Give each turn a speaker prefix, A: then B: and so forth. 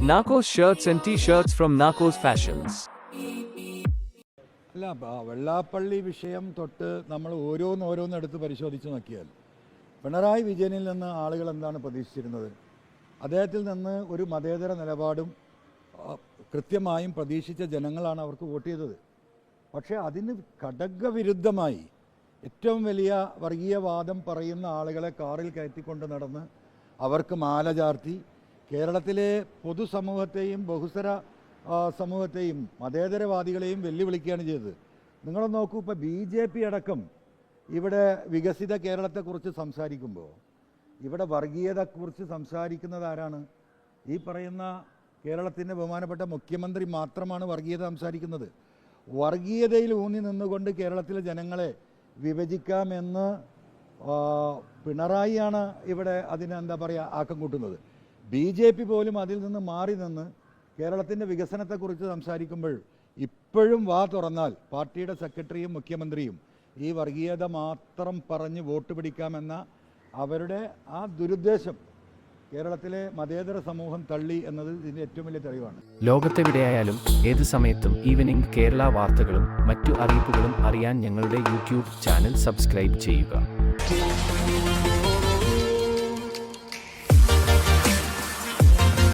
A: Narcos shirts and t-shirts from Narcos Fashions.
B: അല്ല വെള്ളാപ്പള്ളി വിഷയം തൊട്ട് നമ്മൾ ഓരോന്ന് ഓരോന്ന് എടുത്ത് പരിശോധിച്ച് നോക്കിയാൽ പിണറായി വിജയനിൽ നിന്ന് ആളുകൾ എന്താണ് പ്രതീക്ഷിച്ചിരുന്നത് അദ്ദേഹത്തിൽ നിന്ന് ഒരു മതേതര നിലപാടും കൃത്യമായും പ്രതീക്ഷിച്ച ജനങ്ങളാണ് അവർക്ക് വോട്ട് ചെയ്തത് പക്ഷേ അതിന് ഘടകവിരുദ്ധമായി ഏറ്റവും വലിയ വർഗീയവാദം പറയുന്ന ആളുകളെ കാറിൽ കയറ്റിക്കൊണ്ട് നടന്ന് അവർക്ക് മാല ചാർത്തി കേരളത്തിലെ പൊതുസമൂഹത്തെയും ബഹുസ്വര സമൂഹത്തെയും മതേതരവാദികളെയും വെല്ലുവിളിക്കുകയാണ് ചെയ്തത്. നിങ്ങൾ നോക്കൂ ഇപ്പോൾ ബി ജെ പി അടക്കം ഇവിടെ വികസിത കേരളത്തെക്കുറിച്ച് സംസാരിക്കുമ്പോൾ ഇവിടെ വർഗീയതയെക്കുറിച്ച് സംസാരിക്കുന്നത് ആരാണ്? ഈ പറയുന്ന കേരളത്തിന്റെ ബഹുമാനപ്പെട്ട മുഖ്യമന്ത്രി മാത്രമാണ് വർഗീയത സംസാരിക്കുന്നത്. വർഗീയതയിൽ ഊന്നി നിന്നുകൊണ്ട് കേരളത്തിലെ ജനങ്ങളെ വിഭജിക്കാമെന്ന് പിണറായിയാണ് ഇവിടെ അതിനെന്താ പറയുക ആക്കം കൂട്ടുന്നത്. ബി ജെ പി പോലും അതിൽ നിന്ന് മാറി നിന്ന് കേരളത്തിന്റെ വികസനത്തെക്കുറിച്ച് സംസാരിക്കുമ്പോൾ ഇപ്പോഴും വാ തുറന്നാൽ പാർട്ടിയുടെ സെക്രട്ടറിയും മുഖ്യമന്ത്രിയും ഈ വർഗീയത മാത്രം പറഞ്ഞ് വോട്ട് പിടിക്കാമെന്ന അവരുടെ ആ ദുരുദ്ദേശം കേരളത്തിലെ മതേതര സമൂഹം തള്ളി എന്നത് ഇതിന്റെ ഏറ്റവും വലിയ തെളിവാണ്.
C: ലോകത്തെവിടെയായാലും ഏത് സമയത്തും ഈവനിംഗ് കേരള വാർത്തകളും മറ്റു അറിയിപ്പുകളും അറിയാൻ ഞങ്ങളുടെ യൂട്യൂബ് ചാനൽ സബ്സ്ക്രൈബ് ചെയ്യുക.